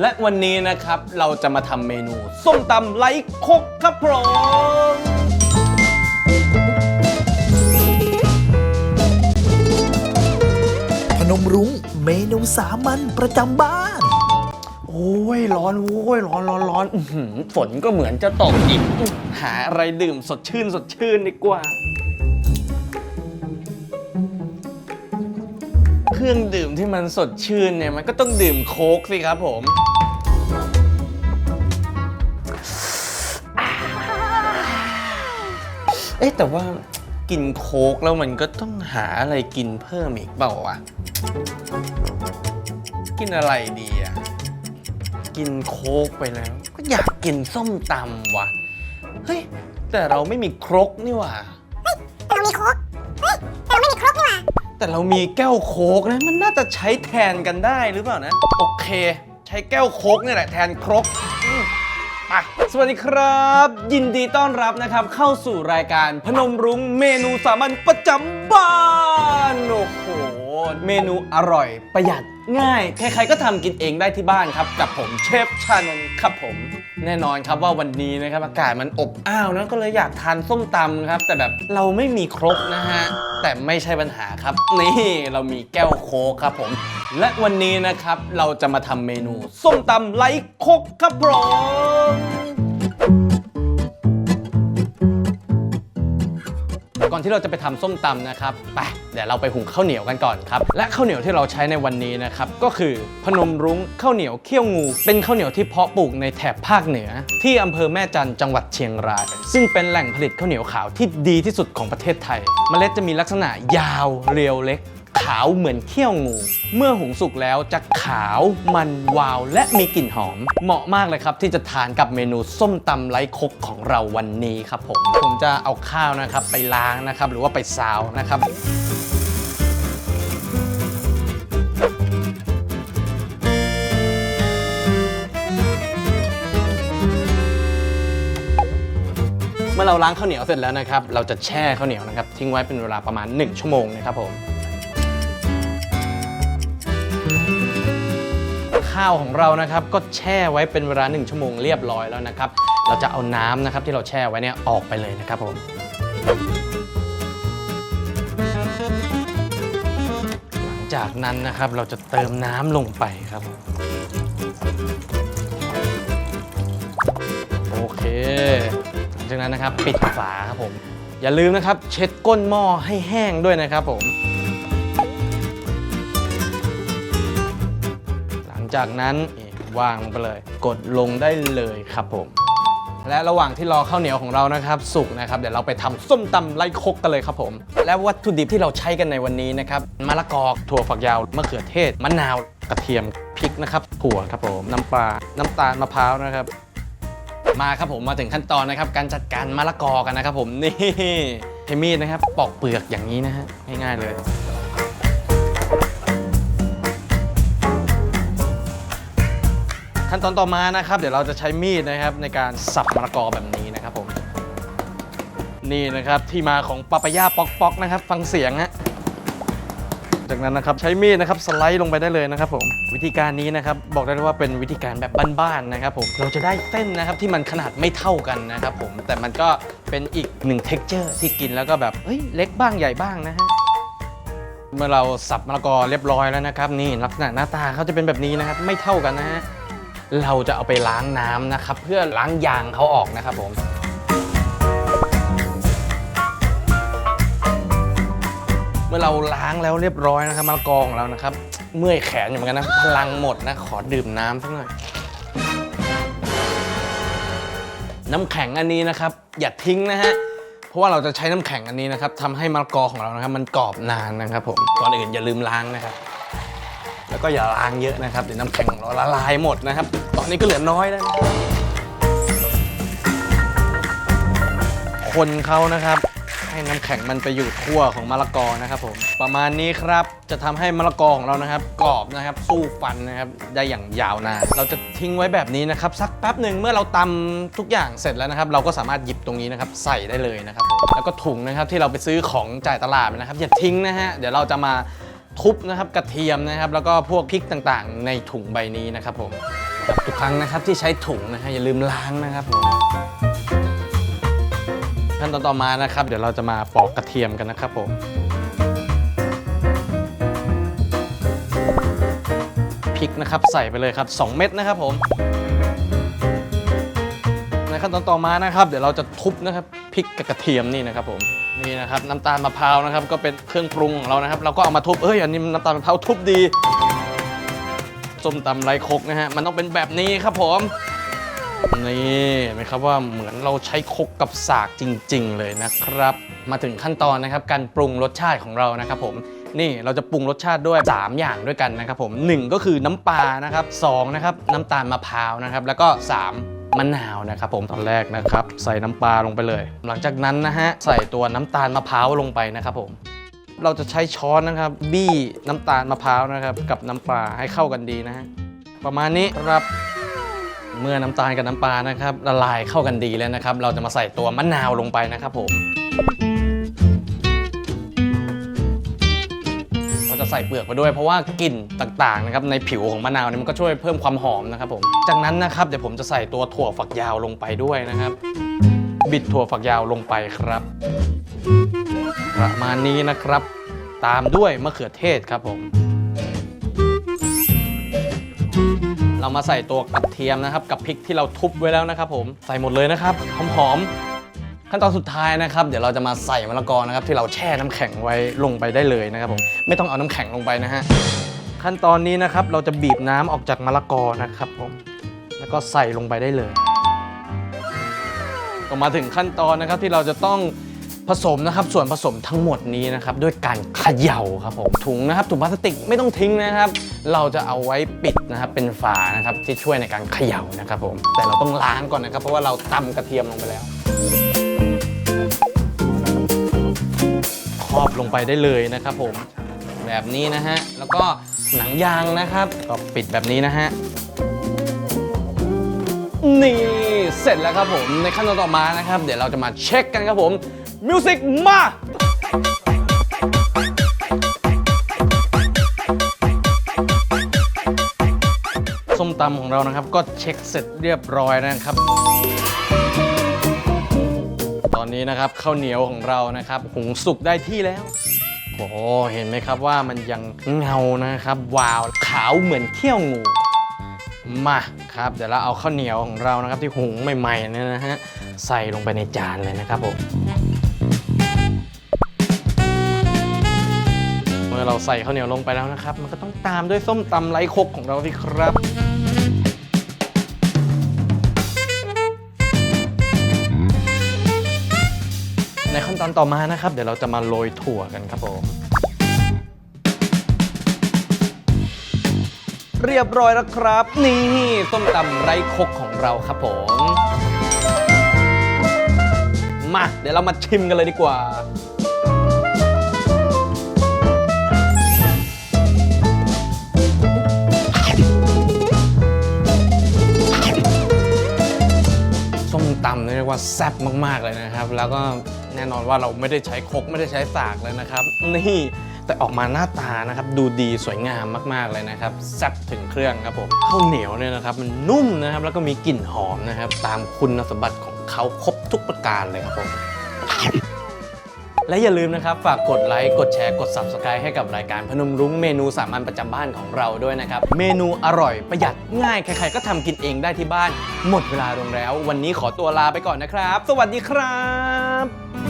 และวันนี้นะครับเราจะมาทำเมนูส้มตำไร้คกครับผมพนมรุ้งเมนูสามัญประจำบ้าน โอ้ยร้อนโว้ยร้อนร้อนร้อนอื้อหือฝนก็เหมือนจะตกอีกอื้อหาอะไรดื่มสดชื่นสดชื่นดีกว่า รื่องดื่มที่มันสดชื่นเนี่ย มันก็ต้องดื่มโค้กสิครับผม เอ๊ะแต่ว่ากินโค้กแล้วมันก็ต้องหาอะไรกินเพิ่มอีกเปล่าวะ กินอะไรดีอะกินโค้กไปแล้ว ก็อยากกินส้มตำว่ะเฮ้ย แต่เราไม่มีครกนี่หว่า เรามีโค้กเฮ้ย แต่เรามีแก้วโค้กนะ มันน่าจะใช้แทนกันได้หรือเปล่านะ โอเค ใช้แก้วโค้กนี่แหละแทนครกอืมไปสวัสดีครับ ยินดีต้อนรับนะครับ เข้าสู่รายการพนมรุ้งเมนูสามัญประจำบ้านโอ้โหเมนูอร่อยประหยัดง่าย ใครๆก็ทำกินเองได้ที่บ้านครับ กับผมเชฟชานนท์ครับผม แน่นอนครับว่าวันนี้นะครับอากาศมันอบอ้าวนะก็เลยอยากทานส้มตำครับ แต่แบบเราไม่มีครกนะฮะแต่ไม่ใช่ปัญหาครับ นี่เรามีแก้วโค้กครับผม และวันนี้นะครับเราจะมาทำเมนู ส้มตำไร้ครกครับผม ก่อนที่เราจะไปทำส้มตำนะครับไปเดี๋ยวเราไปหุงข้าวเหนียวกันก่อนครับและข้าวเหนียวที่เราใช้ในวันนี้นะครับก็คือพนมรุ้งข้าวเหนียวเขี้ยวงู เป็นข้าวเหนียวที่เพาะปลูกในแถบภาคเหนือ ที่อำเภอแม่จันจังหวัดเชียงราย ซึ่งเป็นแหล่งผลิตข้าวเหนียวขาวที่ดีที่สุดของประเทศไทย เมล็ดจะมีลักษณะยาวเรียวเล็ก ขาวเหมือนเขี้ยวงู เมื่อหุงสุกแล้วจะขาวมันวาว และมีกลิ่นหอม เหมาะมากเลยครับที่จะทานกับเมนูส้มตำไร้คกของเราวันนี้ครับผม ผมจะเอาข้าวนะครับไปล้างนะครับ หรือว่าไปซาวนะครับเมื่อเราล้างข้าวเหนียวเสร็จแล้วนะครับ เราจะแช่ข้าวเหนียวนะครับ ทิ้งไว้เป็นเวลาประมาณ 1 ชั่วโมงนะครับผม ข้าวของเรานะครับก็แช่ไว้เป็นเวลา 1 ชั่วโมงเรียบร้อยแล้วนะครับ เราจะเอาน้ำนะครับที่เราแช่ไว้เนี่ยออกไปเลยนะครับผมหลังจากนั้นนะครับเราจะเติมน้ำลงไปครับโอเคหลังจากนั้นนะครับปิดฝาครับผม อย่าลืมนะครับเช็ดก้นหม้อให้แห้งด้วยนะครับผม จากนั้นวางลงไปเลย กดลงได้เลยครับผม และระหว่างที่รอข้าวเหนียวของเรานะครับ สุกนะครับ เดี๋ยวเราไปทำส้มตำไร้คกกันเลยครับผม และวัตถุดิบที่เราใช้กันในวันนี้นะครับมะละกอถั่วฝักยาวมะเขือเทศมะนาวกระเทียมพริกนะครับถั่วครับผมน้ำปลาน้ำตาลมะพร้าวนะครับมาครับผมมาถึงขั้นตอนนะครับ การจัดการมะละกอกันนะครับผมนี่ใช้มีดนะครับ ปอกเปลือกอย่างนี้นะฮะง่ายๆเลย ตอนต่อมานะครับ เดี๋ยวเราจะใช้มีดนะครับในการสับมะละกอแบบนี้นะครับผม นี่นะครับที่มาของปาปายาป๊อกป๊อกนะครับ ฟังเสียงฮะจากนั้นนะครับใช้มีดนะครับสไลด์ลงไปได้เลยนะครับผมวิธีการนี้นะครับบอกได้เลยว่าเป็นวิธีการแบบบ้านๆนะครับผมเราจะได้เส้นนะครับที่มันขนาดไม่เท่ากันนะครับผมแต่มันก็เป็นอีกหนึ่งเท็กเจอร์ที่กินแล้วก็แบบเฮ้ยเล็กบ้างใหญ่บ้างนะฮะเมื่อเราสับมะละกอเรียบร้อยแล้วนะครับนี่ลักษณะหน้าตาเขาจะเป็นแบบนี้นะครับไม่เท่ากันนะฮะ เราจะเอาไปล้างน้ำนะครับ เพื่อล้างยางเขาออกนะครับผมเมื่อเราล้างแล้วเรียบร้อยนะครับมะละกอของเรานะครับ เมื่อยแขนอยู่เหมือนกันนะพลังหมดนะขอดื่มน้ำสักหน่อยน้ำแข็งอันนี้นะครับ อย่าทิ้งนะฮะเพราะว่าเราจะใช้น้ำแข็งอันนี้นะครับทำให้มะละกอของเรานะครับ มันกรอบนานนะครับผมก่อนอื่นอย่าลืมล้างนะครับ แล้วก็อย่าล้างเยอะนะครับเดี๋ยวน้ำแข็งของเราละลายหมดนะครับ ตอนนี้ก็เหลือน้อยแล้วนะคนเขานะครับ ให้น้ำแข็งมันไปอยู่ทั่วของมะละกอนะครับผมประมาณนี้ครับจะทำให้มะละกอของเรานะครับ กรอบนะครับสู้ฟันนะครับได้อย่างยาวนานเราจะทิ้งไว้แบบนี้นะครับ สักแป๊บหนึ่งเมื่อเราตำทุกอย่างเสร็จแล้วนะครับ เราก็สามารถหยิบตรงนี้นะครับ ใส่ได้เลยนะครับผมแล้วก็ถุงนะครับที่เราไปซื้อของจ่ายตลาดนะครับ อย่าทิ้งนะฮะเดี๋ยวเราจะมา ทุบนะครับกระเทียมนะครับ แล้วก็พวกพริกต่างๆ ในถุงใบนี้นะครับผมทุกครั้งนะครับที่ใช้ถุงนะฮะอย่าลืมล้างนะครับผมขั้นตอนต่อมานะครับ เดี๋ยวเราจะมาปอกกระเทียมกันนะครับผมพริกนะครับใส่ไปเลยครับ 2 เม็ดนะครับผมในขั้นตอนต่อมานะครับ เดี๋ยวเราจะทุบนะครับ พริกกับกระเทียมนี่นะครับผมนี่นะครับน้ำตาลมะพร้าวนะครับก็เป็นเครื่องปรุงของเรานะครับ เราก็เอามาทุบเอ้ยอันนี้น้ำตาลมะพร้าวทุบดีส้มตำไรครกนะฮะมันต้องเป็นแบบนี้ครับผมนี่นไหมครับว่าเหมือนเราใช้ครกกับสากจริง ๆ เลยนะครับ มาถึงขั้นตอนนะครับการปรุงรสชาติของเรานะครับผมนี่เราจะปรุงรสชาติด้วย 3 อย่างด้วยกันนะครับผมหนึ่งก็คือน้ำปลานะครับสองนะครับน้ำตาลมะพร้าวนะครับแล้วก็สา มะนาวนะครับผมตอนแรกนะครับใส่น้ำปลาลงไปเลย หลังจากนั้นนะฮะใส่ตัวน้ำตาลมะพร้าวลงไปนะครับผมเราจะใช้ช้อนนะครับ บี้น้ำตาลมะพร้าวนะครับกับน้ำปลาให้เข้ากันดีนะฮะประมาณนี้ครับเมื่อน้ำตาลกับน้ำปลานะครับละลายเข้ากันดีแล้วนะครับ เราจะมาใส่ตัวมะนาวลงไปนะครับผม ส่เปลือกไปด้วยเพราะว่ากลิ่นต่างๆนะครับในผิวของมะนาวเนี่ยมันก็ช่วยเพิ่มความหอมนะครับผมจากนั้นนะครับเดี๋ยวผมจะใส่ตัวถั่วฝักยาวลงไปด้วยนะครับ บิดถั่วฝักยาวลงไปครับ ประมาณนี้นะครับ ตามด้วยมะเขือเทศครับผมเรามาใส่ตัวกระเทียมนะครับ กับพริกที่เราทุบไว้แล้วนะครับผมใส่หมดเลยนะครับหอมๆ ขั้นตอนสุดท้ายนะครับเดี๋ยวเราจะมาใส่มะละกอนะครับที่เราแช่น้ำแข็งไว้ลงไปได้เลยนะครับผมไม่ต้องเอาน้ำแข็งลงไปนะฮะขั้นตอนนี้นะครับเราจะบีบน้ำออกจากมะละกอนะครับผมแล้วก็ใส่ลงไปได้เลย ก็มาถึงขั้นตอนนะครับที่เราจะต้องผสมนะครับส่วนผสมทั้งหมดนี้นะครับด้วยการเขย่าครับผมถุงนะครับถุงพลาสติกไม่ต้องทิ้งนะครับ เราจะเอาไว้ปิดนะครับเป็นฝานะครับที่ช่วยในการเขย่านะครับผมแต่เราต้องล้างก่อนนะครับเพราะว่าเราตำกระเทียมลงไปแล้ว ครอบลงไปได้เลยนะครับผมแบบนี้นะฮะ แล้วก็หนังยางนะครับ ก็ปิดแบบนี้นะฮะ นี่เสร็จแล้วครับผม ในขั้นตอนต่อมานะครับ เดี๋ยวเราจะมาเช็คกันครับผม มิวสิกมาส้มตำของเรานะครับ ก็เช็คเสร็จเรียบร้อยนะครับ อนนี้นะครับข้าวเหนียวของเรานะครับหุงสุกได้ที่แล้ว โอ้โหเห็นไหมครับว่ามันยังเงานะครับ วาวขาวเหมือนเขี้ยวงูมาครับ เดี๋ยวเราเอาข้าวเหนียวของเรานะครับ ที่หุงใหม่ๆเนี่ยนะฮะใส่ลงไปในจานเลยนะครับผมเมื่อเราใส่ข้าวเหนียวลงไปแล้วนะครับ มันก็ต้องตามด้วยส้มตำไร้คกของเราสิครับ ขั้นตอนต่อมานะครับ เดี๋ยวเราจะมาโรยถั่วกันครับผม เรียบร้อยแล้วครับ นี่ส้มตำไร้คกของเราครับผม มาเดี๋ยวเรามาชิมกันเลยดีกว่าส้มตำเรียกว่าแซ่บมาก ๆ เลยนะครับ แล้วก็ แน่นอนว่าเราไม่ได้ใช้คกไม่ได้ใช้สากเลยนะครับ นี่แต่ออกมาหน้าตานะครับดูดีสวยงามมากๆเลยนะครับแซ่บถึงเครื่องครับผมข้าวเหนียวเนี่ยนะครับมันนุ่มนะครับแล้วก็มีกลิ่นหอมนะครับ ตามคุณสมบัติของเขาครบทุกประการเลยครับผมและอย่าลืมนะครับฝากกดไลค์ กดแชร์ กด Subscribe ให้กับรายการพนมรุ้งเมนูสามัญประจำบ้านของเราด้วยนะครับ เมนูอร่อยประหยัดง่าย ใครๆก็ทำกินเองได้ที่บ้าน หมดเวลาลงแล้ว วันนี้ขอตัวลาไปก่อนนะครับ สวัสดีครับ